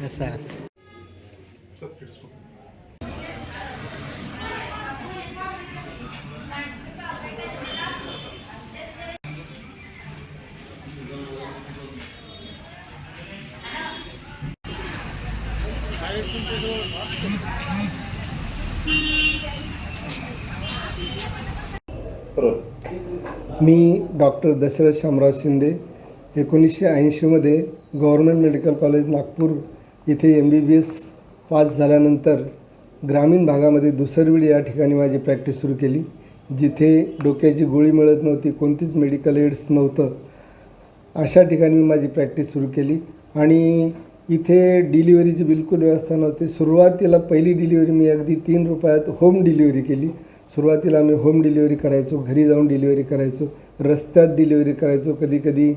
असं असं मी डॉक्टर दशरथ शामराव शिंदे एकोणीसशे ऐंशीमध्ये गव्हर्नमेंट मेडिकल कॉलेज नागपूर इथे M B B S pass झाल्यानंतर ग्रामीण भागामध्ये दुसरविडी या ठिकाणी माझी प्रॅक्टिस सुरू केली जिथे डोक्याची गोळी मिळत नव्हती कोणतीच मेडिकल एड्स नव्हतं. अशा ठिकाणी मी माझी प्रॅक्टिस सुरू केली आणि इथे डिलिव्हरीची बिलकुल व्यवस्था नव्हती. सुरुवातीला पहिली डिलिव्हरी मी अगदी तीन रुपयात होम डिलिव्हरी केली. सुरुवातीला मी होम डिलिव्हरी करायचो घरी जाऊन डिलिव्हरी करायचो रस्त्यात डिलिव्हरी करायचो कधी कधी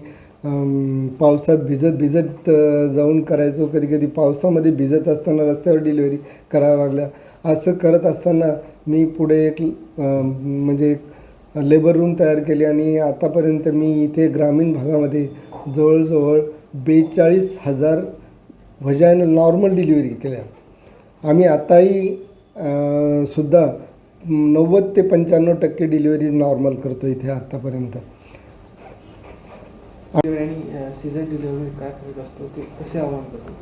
पावसात भिजत भिजत जाऊन करायचो कधी कधी पावसामध्ये भिजत असताना रस्त्यावर डिलिव्हरी कराव्या लागल्या. असं करत असताना मी पुढे एक म्हणजे लेबर रूम तयार केली आणि आतापर्यंत मी इथे ग्रामीण भागामध्ये जवळजवळ बेचाळीस हजार व्हजायनल नॉर्मल डिलिव्हरी केल्या. आम्ही आताही सुद्धा नव्वद ते पंच्याण्णव टक्के डिलिव्हरी नॉर्मल करतो इथे आत्तापर्यंत सीझन डिलिव्हरी काय करत असतो ते कसे आव्हान करतो?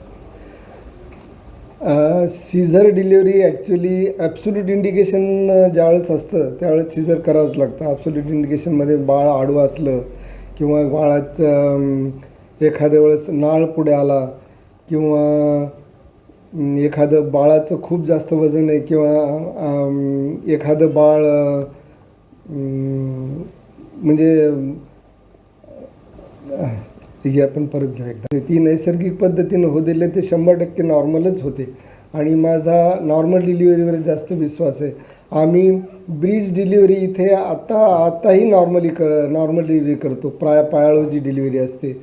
Caesar delivery actually absolute indication ज्यावेळेस असतं त्यावेळेस सीझर करावंच लागतं. ॲब्सोल्यूट इंडिकेशनमध्ये बाळ आडवं असलं किंवा बाळाचं एखाद्या वेळेस नाळ पुढे आला किंवा एखादं बाळाचं खूप जास्त वजन आहे किंवा एखादं बाळ म्हणजे ही आपण परत घेऊ एकदा. ती नैसर्गिक पद्धतीनं होऊ दिले ते शंभर टक्के नॉर्मलच होते. आणि माझा नॉर्मल डिलिव्हरीवर जास्त विश्वास आहे. आम्ही ब्रीज डिलिव्हरी इथे आत्ता आत्ताही नॉर्मली कर नॉर्मल डिलिव्हरी करतो. प्राय पायाळू जी डिलिव्हरी असते.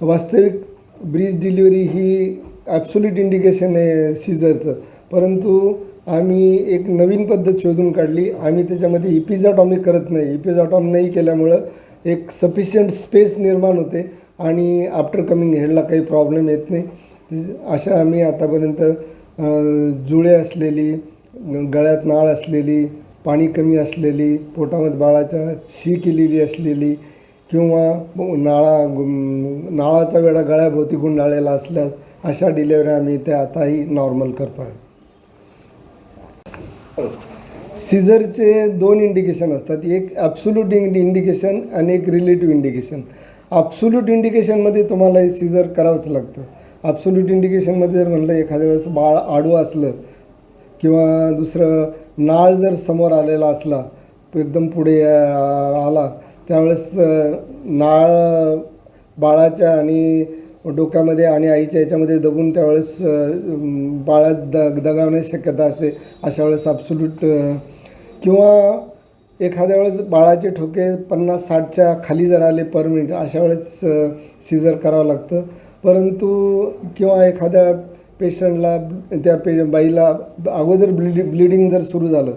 वास्तविक ब्रीज डिलिव्हरी ही ॲब्सोल्यूट इंडिकेशन आहे सीझरचं परंतु आम्ही एक नवीन पद्धत शोधून काढली. आम्ही त्याच्यामध्ये इपिझॉटॉमी करत नाही. इपिझॉटॉम नाही केल्यामुळं एक सफिशियंट स्पेस निर्माण होते आणि आफ्टर कमिंग हेडला काही प्रॉब्लेम येत नाही. अशा आम्ही आतापर्यंत जुळे असलेली गळ्यात नाळ असलेली पाणी कमी असलेली पोटामध्ये बाळाच्या शी केलेली असलेली किंवा नाळा नाळाचा वेळा गळ्याभोवती गुंडाळलेला असल्यास अशा डिलेवरी आम्ही त्या आताही नॉर्मल करतो आहे सीझरचे दोन इंडिकेशन असतात. एक ॲब्सोल्यूट इंडिकेशन आणि एक रिलेटिव्ह इंडिकेशन ॲब्सुल्यूट इंडिकेशनमध्ये तुम्हाला हे सिझर करावंच लागतं. ॲब्सोल्यूट इंडिकेशनमध्ये जर म्हणलं एखाद्या वेळेस बाळ आडवं असलं किंवा दुसरं नाळ जर समोर आलेला असला एकदम पुढे आला त्यावेळेस नाळ बाळाच्या आणि डोक्यामध्ये आणि आईच्या याच्यामध्ये दबून त्यावेळेस बाळात द दगावण्याची शक्यता असते. अशा वेळेस ॲब्सोल्यूट किंवा एखाद्या वेळेस बाळाचे ठोके पन्नास साठच्या खाली जर आले पर मिनिट अशा वेळेस सिजर करावं लागतं. परंतु किंवा एखाद्या पेशंटला त्या पे बाईला अगोदर ब्लिडिंग ब्लिडिंग जर सुरू झालं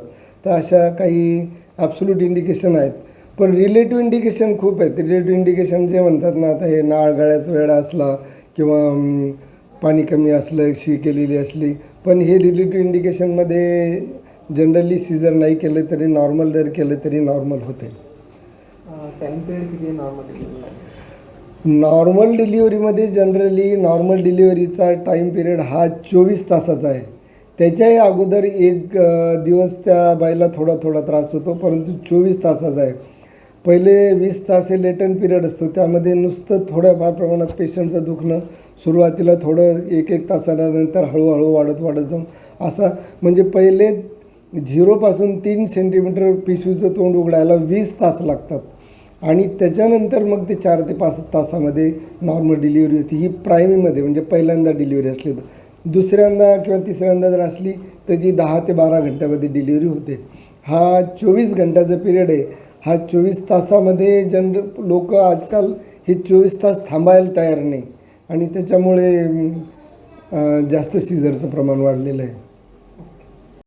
तर अशा काही ॲब्सोल्यूट इंडिकेशन आहेत. पण रिलेटिव्ह इंडिकेशन खूप आहेत. रिलेटिव्ह इंडिकेशन जे म्हणतात ना आता हे नाळ गळ्याचा वेळा असला किंवा पाणी कमी असलं शी केलेली असली पण हे रिलेटिव्ह इंडिकेशनमध्ये जनरली सीझर नाही केलं तरी नॉर्मल जर केलं तरी नॉर्मल होते. टाईम पिरियड किती आहे नॉर्मल डिलिव्हरी नॉर्मल डिलिव्हरीमध्ये जनरली नॉर्मल डिलिव्हरीचा टाईम पिरियड हा चोवीस तासाचा आहे. त्याच्याही अगोदर एक दिवस त्या बाईला थोडा थोडा त्रास होतो परंतु चोवीस तासाचा आहे. पहिले वीस तास हे लेटन पिरियड असतो त्यामध्ये नुसतं थोड्याफार प्रमाणात पेशंटचं दुखणं सुरुवातीला थोडं एक एक तासानंतर हळूहळू वाढत वाढत जाऊन असा म्हणजे पहिले झिरोपासून तीन सेंटीमीटर पिशवीचं तोंड उघडायला वीस तास लागतात. आणि त्याच्यानंतर मग ते चार ते पाच तासामध्ये नॉर्मल डिलिव्हरी होती ही प्रायमरीमध्ये म्हणजे पहिल्यांदा डिलिव्हरी असली तर. दुसऱ्यांदा किंवा तिसऱ्यांदा जर असली तर ती दहा ते बारा घंट्यामध्ये डिलिव्हरी होते. हा चोवीस घंट्याचा पिरियड आहे. हा चोवीस तासामध्ये जनर लोक आजकाल हे चोवीस तास थांबायला तयार नाही. आणि त्याच्यामुळे जास्त सीझरचं प्रमाण वाढलेलं आहे.